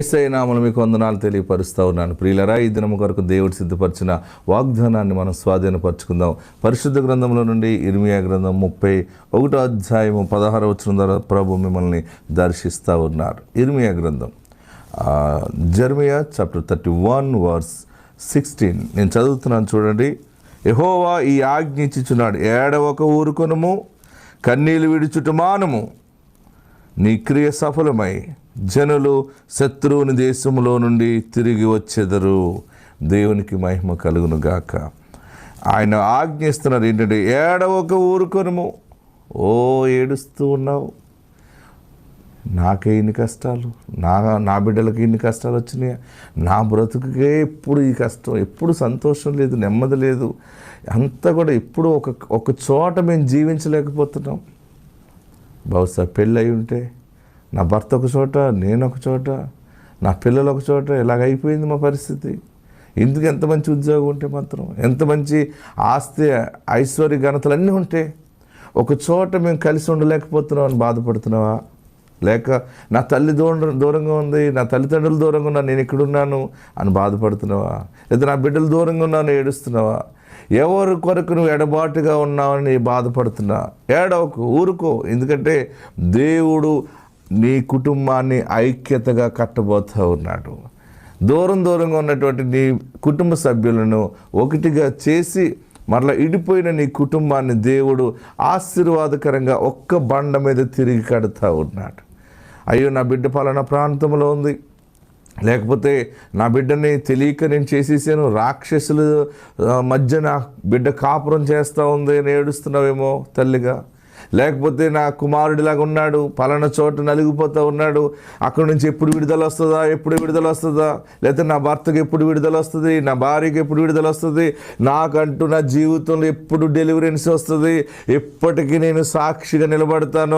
ఏసై నామలు మీకు వందనాలు తెలియపరుస్తూ ఉన్నాను. ప్రియులరా ఈ దినము కొరకు దేవుడు సిద్ధపరిచిన వాగ్దానాన్ని మనం స్వాధీనపరచుకుందాం. పరిశుద్ధ గ్రంథంలో నుండి ఇర్మియా గ్రంథం ముప్పై ఒకటో అధ్యాయము పదహారు వచ్చిన ద్వారా ప్రభు మిమ్మల్ని దర్శిస్తూ ఉన్నారు. ఇర్మియా గ్రంథం. Jeremiah chapter thirty one verse sixteen. నేను చదువుతున్నాను చూడండి. యహోవా ఈ ఆజ్ఞ ఇచ్చిచున్నాడు. ఏడవక ఒక కన్నీళ్ళు విడుచుట మానము. నీ క్రియ సఫలమై జనులు శత్రువుని దేశంలో నుండి తిరిగి వచ్చెదరు. దేవునికి మహిమ కలుగును గాక. ఆయన ఆజ్ఞిస్తున్నారు ఏంటంటే ఏడవక ఊరుకొనము. ఓ ఏడుస్తూ ఉన్నావు. నాకే ఇన్ని కష్టాలు? నా నా బిడ్డలకి ఇన్ని కష్టాలు వచ్చినాయి? నా బ్రతుకుకే ఎప్పుడు ఈ కష్టం? ఎప్పుడు సంతోషం లేదు నెమ్మది లేదు. అంతా కూడా ఎప్పుడు ఒక ఒక చోట మేము జీవించలేకపోతున్నాం. బహుశా పెళ్ళి అయి ఉంటే నా భర్త ఒక చోట నేను ఒక చోట నా పిల్లలు ఒక చోట ఇలాగ అయిపోయింది మా పరిస్థితి. ఎందుకు ఎంత మంచి ఉద్యోగం ఉంటే మాత్రం ఎంత మంచి ఆస్తి ఐశ్వర్య ఘనతలు అన్నీ ఉంటే ఒక చోట మేము కలిసి ఉండలేకపోతున్నాం అని బాధపడుతున్నావా? లేక నా తల్లి దూరం దూరంగా ఉంది నా తల్లిదండ్రులు దూరంగా ఉన్నా నేను ఇక్కడున్నాను అని బాధపడుతున్నావా? లేదా నా బిడ్డలు దూరంగా ఉన్నాను ఏడుస్తున్నావా? ఎవరి కొరకు నువ్వు ఎడబాటుగా ఉన్నావని బాధపడుతున్నా? ఏడవకు ఊరుకో. ఎందుకంటే దేవుడు నీ కుటుంబాన్ని ఐక్యతగా కట్టబోతూ ఉన్నాడు. దూరం దూరంగా ఉన్నటువంటి నీ కుటుంబ సభ్యులను ఒకటిగా చేసి మరలా ఇడిపోయిన నీ కుటుంబాన్ని దేవుడు ఆశీర్వాదకరంగా ఒక్క బండ మీద తిరిగి కడుతూ ఉన్నాడు. అయ్యో నా బిడ్డ పాలన ప్రాంతంలో ఉంది. లేకపోతే నా బిడ్డని తెలియక నేను చేసేసాను. రాక్షసుల మధ్య నా బిడ్డ కాపురం చేస్తూ ఉంది అని ఏడుస్తున్నావేమో తల్లిగా. లేకపోతే నా కుమారుడిలాగా ఉన్నాడు పలానా చోట నలిగిపోతూ ఉన్నాడు అక్కడి నుంచి ఎప్పుడు విడుదల వస్తుందా ఎప్పుడు విడుదల వస్తుందా? లేకపోతే నా భర్తకి ఎప్పుడు విడుదల వస్తుంది నా భార్యకి ఎప్పుడు విడుదల వస్తుంది? నాకంటూ నా జీవితంలో ఎప్పుడు డెలివరెన్స్ వస్తుంది? ఎప్పటికీ నేను సాక్షిగా నిలబడతాను.